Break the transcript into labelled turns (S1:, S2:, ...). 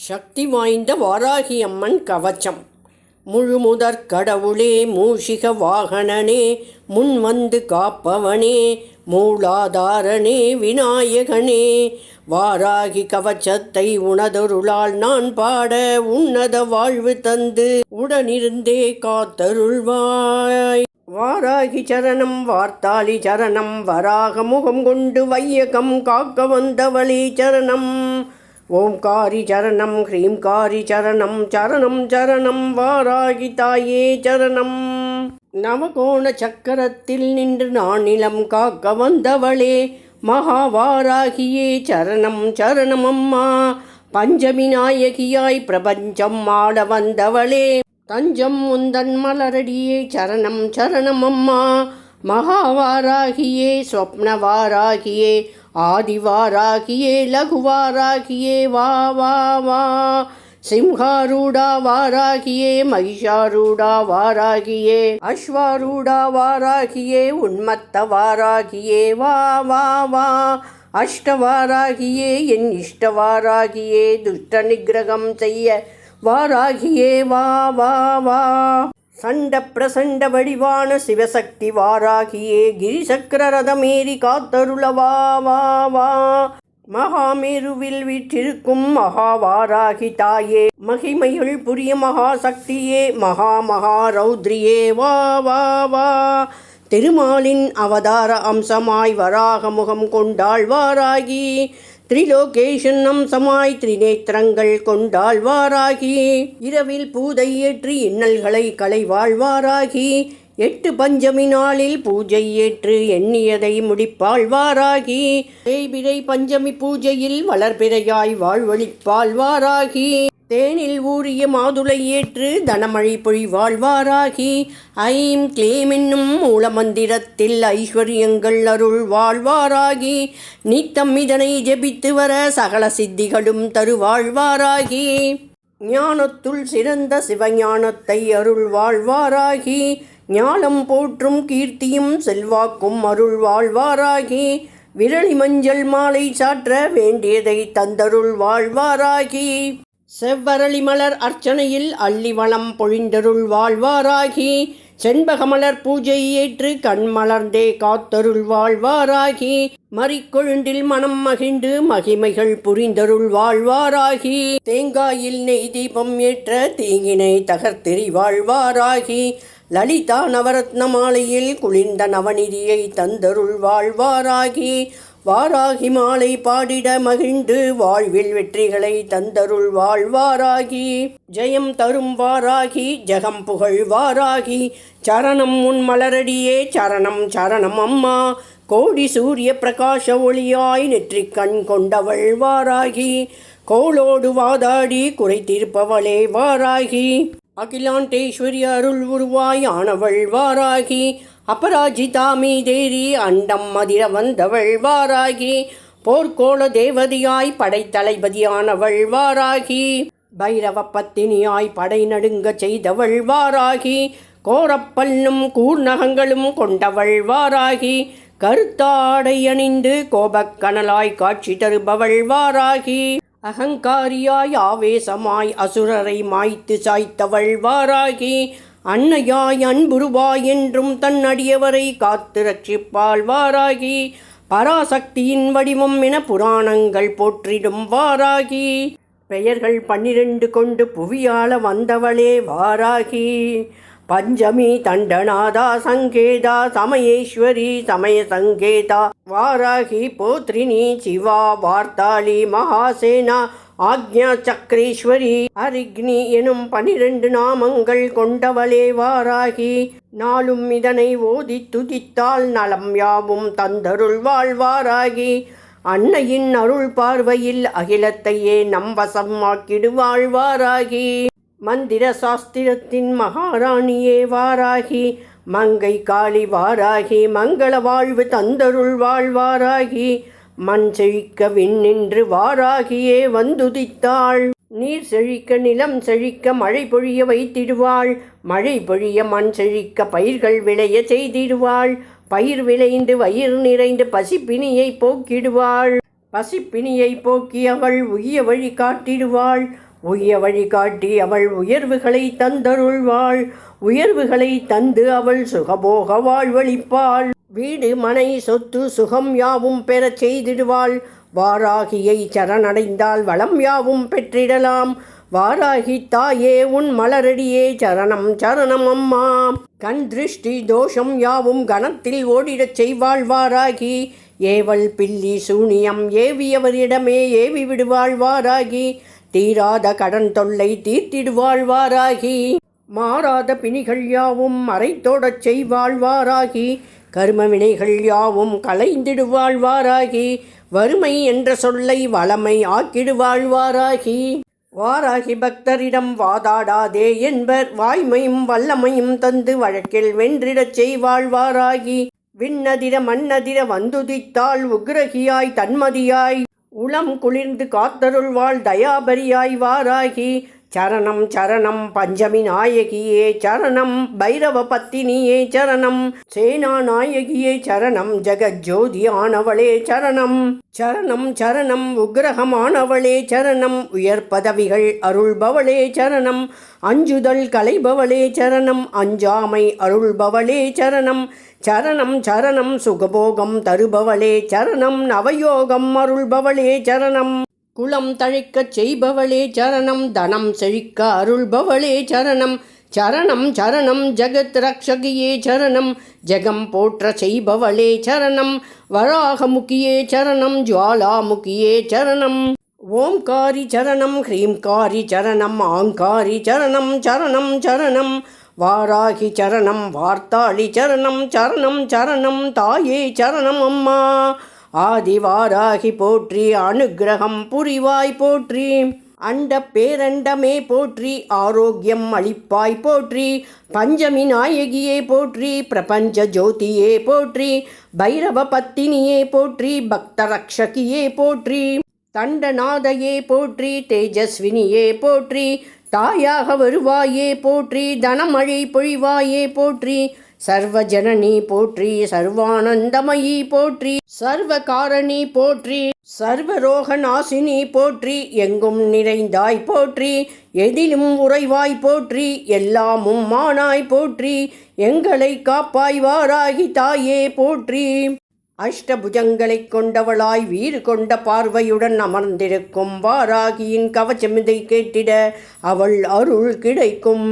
S1: சக்தி வாய்ந்த வாராகி அம்மன் கவச்சம். முழுமுதற் கடவுளே மூஷிக வாகனனே முன் வந்து காப்பவனே மூலாதாரனே விநாயகனே. வாராகி கவச்சத்தை உனதொருளால் நான் பாட உன்னத வாழ்வு தந்து உடனிருந்தே காத்தருள்வாய். வாராகி சரணம் வார்த்தாளி சரணம் வராக முகம் கொண்டு வையகம் காக்க வந்தவளி சரணம். ஓம்காரி சரணம் ஹ்ரீம்காரி சரணம் சரணம் சரணம் வாராகி தாயே சரணம். நவகோண சக்கரத்தில் நின்று நான் நிலம் காக்க வந்தவளே மகாவாராகியே சரணம் சரணம் அம்மா. பஞ்சமி நாயகியாய் பிரபஞ்சம் ஆட வந்தவளே தஞ்சம் முந்தன் மலரடியே சரணம் சரணம் அம்மா. மகாவாராகியே ஸ்வப்னவாராகியே ஆதிவாராகியே லகுவாராகியே வா வா வா. சிம்ஹாரூடா வாராகியே மகிஷாரூடா வாராகியே அஸ்வாரூடா வாராகியே உன்மத்த வாராகியே வா வா வா. அஷ்டவாராகியே என் இஷ்டவாராகியே துஷ்ட நிகிரகம் செய்ய வாராகியே வா வா வா. சண்ட பிரசண்ட வடிவான சிவசக்தி வாராகியே கிரிசக்கர ரதமேறி காத்தருள வா வா வா. மகாமேருவில் வீற்றிருக்கும் மகாவாராகி தாயே மகிமையுள் புரிய மகாசக்தியே மகா மகா ரௌத்ரியே. வா வா வா. திருமாலின் அவதார அம்சமாய் வராக முகம் கொண்டாள் வாராகி திரிலோகேஷன் சமாய் திரிநேத்திரங்கள் கொண்டாள் வாராகி இரவில் பூதை ஏற்றி இன்னல்களை களை வாழ்வாராகி எட்டு பஞ்சமி நாளில் பூஜை ஏற்று எண்ணியதை முடிப்பாள் வாராகி தேய்பிரை பஞ்சமி பூஜையில் வளர்பிறையாய் வாழ்வழிப்பாள் வாராகி தேனில் ஊறிய மாதுளை ஏற்று தனமழை பொழி வாழ்வாராகி ஐம் கிளேம் என்னும் மூலமந்திரத்தில் ஐஸ்வர்யங்கள் அருள் வாழ்வாராகி நித்தம் இதனை ஜெபித்து வர சகல சித்திகளும் தருவாழ்வாராகி. ஞானத்துள் சிறந்த சிவஞானத்தை அருள் வாழ்வாராகி ஞானம் போற்றும் கீர்த்தியும் செல்வாக்கும் அருள் வாழ்வாராகி விரலி மஞ்சள் மாலை சாற்ற வேண்டியதை தந்தருள் வாழ்வாராகி. செவ்வரளி மலர் அர்ச்சனையில் அள்ளி வளம் பொழிந்தருள் வாழ்வாராகி செண்பகமலர் பூஜை ஏற்று கண் மலர்ந்தே காத்தருள் வாழ்வாராகி மறிக்கொழுந்தில் மனம் மகிழ்ந்து மகிமைகள் புரிந்தருள் வாழ்வாராகி தேங்காயில் நெய் தீபம் ஏற்ற தீங்கினை தகர்த்தெறி வாழ்வாராகி லலிதா நவரத்ன மாலையில் குளிர்ந்த நவநிதியை தந்தருள் வாழ்வாராகி வாராகி மாலை பாடிட மகிழ்ந்து வாழ்வில் வெற்றிகளை தந்தருள் வாழ்வாராகி. ஜெயம் தரும் வாராகி ஜெகம் புகழ் வாராகி. சரணம் உன் மலரடியே சரணம் சரணம் அம்மா. கோடி சூரிய பிரகாச ஒளியாய் நெற்றி கண் கொண்டவள் வாராகி. கோளோடு வாதாடி குறை தீர்ப்பவளே வாராகி. அகிலாண்டேஸ்வரி அருள் உருவாய் ஆனவள் வாராகி. அபராஜிதாமி தேரி அண்டம் மதிர வந்தவள் வாராகி போர்க்கோள தேவதையாய் படைத்தலைபதியானவள் வாராகி பைரவ பத்தினியாய் படை நடுங்க செய்தவள் வாராகி கோரப்பல்லும் கூர்நகங்களும் கொண்டவள் வாராகி கருத்தாடை அணிந்து கோபக்கனலாய் காட்சி தருபவள் வாராகி அகங்காரியாய் ஆவேசமாய் அசுரரை மாய்த்து சாய்த்தவள் வாராகி அன்னையாய் அன்புருவாய் என்றும் தன் அடியவரை காத்து ரட்சிப்பாள் வாராகி பராசக்தியின் வடிவம் என புராணங்கள் போற்றிடும் வாராகி. பெயர்கள் பன்னிரண்டு கொண்டு புவியாள வந்தவளே வாராகி. பஞ்சமி தண்டநாதா சங்கேதா சமயேஸ்வரி சமய சங்கேதா வாராகி போத்ரினி சிவா வார்த்தாளி மகாசேனா ஆக்ஞா சக்கரேஸ்வரி அரிக்னி எனும் பனிரெண்டு நாமங்கள் கொண்டவளே வாராகி நாளும் இதனை ஓதி துதித்தால் நலம் யாவும் தந்தருள் வாழ்வாராகி அன்னையின் அருள் பார்வையில் அகிலத்தையே நம்பசமாக்கிடுவாள் வாழ்வாராகி. மந்திர சாஸ்திரத்தின் மகாராணியே வாராகி மங்கை காளி வாராகி மங்கள வாழ்வு தந்தருள் வாழ்வாராகி மண் செழிக்க விண்ணின்று வாராகியே வந்துதித்தாள். நீர் செழிக்க நிலம் செழிக்க மழை பொழிய வைத்திடுவாள். மழை பொழிய மண் செழிக்க பயிர்கள் விளைய செய்திடுவாள். பயிர் விளைந்து வயிறு நிறைந்து பசிப்பினியை போக்கிடுவாள். பசிப்பினியை போக்கி அவள் உய்ய வழி காட்டிடுவாள். உய்ய வழிகாட்டி அவள் உயர்வுகளை தந்தருள்வாள். உயர்வுகளை தந்து அவள் சுகபோக வாழ்வழிப்பாள் வீடு மனை சொத்து சுகம் யாவும் பெறச் செய்திடுவாள். வாராகியை சரணடைந்தால் வளம் யாவும் பெற்றிடலாம். வாராகி தாயே உன் மலரடியே சரணம் சரணம் அம்மா. கண் திருஷ்டி தோஷம் யாவும் கணத்தில் ஓடிடச் செய்வாள் வாராகி. ஏவல் பில்லி சூனியம் ஏவியவரிடமே ஏவி விடுவாள் வாராகி. தீராத கடன் தொல்லை தீர்த்திடுவாள் வாராகி. மாறாத பிணிகள் யாவும் மறைத்தோடச் செய்வாள் வாராகி. கரும வினைகள் யாவும் களைந்திடுவாழ்வாராகி வறுமை என்ற சொல்லை வளமை ஆக்கிடுவாழ்வாராகி. வாராகி வாராகி பக்தரிடம் வாதாடாதே என்பர் வாய்மையும் வல்லமையும் தந்து வழக்கில் வென்றிடச் செய்வாழ்வாராகி. விண்ணதிர மண்ணதிர வந்துதித்தாள் உக்ரகியாய் தன்மதியாய் உளம் குளிர்ந்து காத்தருள்வாள் தயாபரியாய் வாராகி. சரணம் சரணம் பஞ்சமி நாயகியே சரணம் பைரவ பத்தினியே சரணம் சேனா நாயகியே சரணம் ஜெகஜோதி ஆனவளே சரணம் சரணம் சரணம் உக்ரகமானவளே சரணம் உயர் பதவிகள் அருள்பவளே சரணம் அஞ்சுதல் கலைபவளே சரணம் அஞ்சாமை அருள்பவளே சரணம் சரணம் சரணம் சுகபோகம் தருபவளே சரணம் நவயோகம் அருள்பவளே சரணம் குளம் தழைக்கச் செய்பவளே சரணம் தனம் செழிக்க அருள்பவளே சரணம். சரணம் சரணம் ஜகத் ரக்ஷகியே சரணம். ஜெகம் போற்ற செய்பவளே சரணம். வராகமுகியே சரணம் ஜுவாலாமுகியே சரணம். ஓம்காரி சரணம் ஹ்ரீம்காரி சரணம் ஆங்காரி சரணம் சரணம் சரணம். வாராகி சரணம் வார்த்தாளி சரணம் சரணம் சரணம். தாயே சரணம் அம்மா. ஆதிவாராகி போற்றி அனுகிரகம் புரிவாய் போற்றி. அண்ட பேரண்டமே போற்றி ஆரோக்கியம் அளிப்பாய் போற்றி. பஞ்சமி நாயகியே போற்றி பிரபஞ்ச ஜோதியே போற்றி. பைரவ பத்தினியே போற்றி பக்தரக்ஷகியே போற்றி. தண்டநாதையே போற்றி தேஜஸ்வினியே போற்றி. தாயாக வருவாயே போற்றி தனமழை பொழிவாயே போற்றி. சர்வஜனனி போற்றி சர்வானந்தமயி போற்றி சர்வ காரணி போற்றி சர்வரோக நாசினி போற்றி எங்கும் நிறைந்தாய் போற்றி எதிலும் உறைவாய் போற்றி எல்லாமும் மானாய் போற்றி எங்களை காப்பாய் வாராகி தாயே போற்றி. அஷ்டபுஜங்களைக் கொண்டவளாய் வீறு கொண்ட பார்வையுடன் அமர்ந்திருக்கும் வாராகியின் கவச்சமிதை கேட்டிட அவள் அருள் கிடைக்கும்.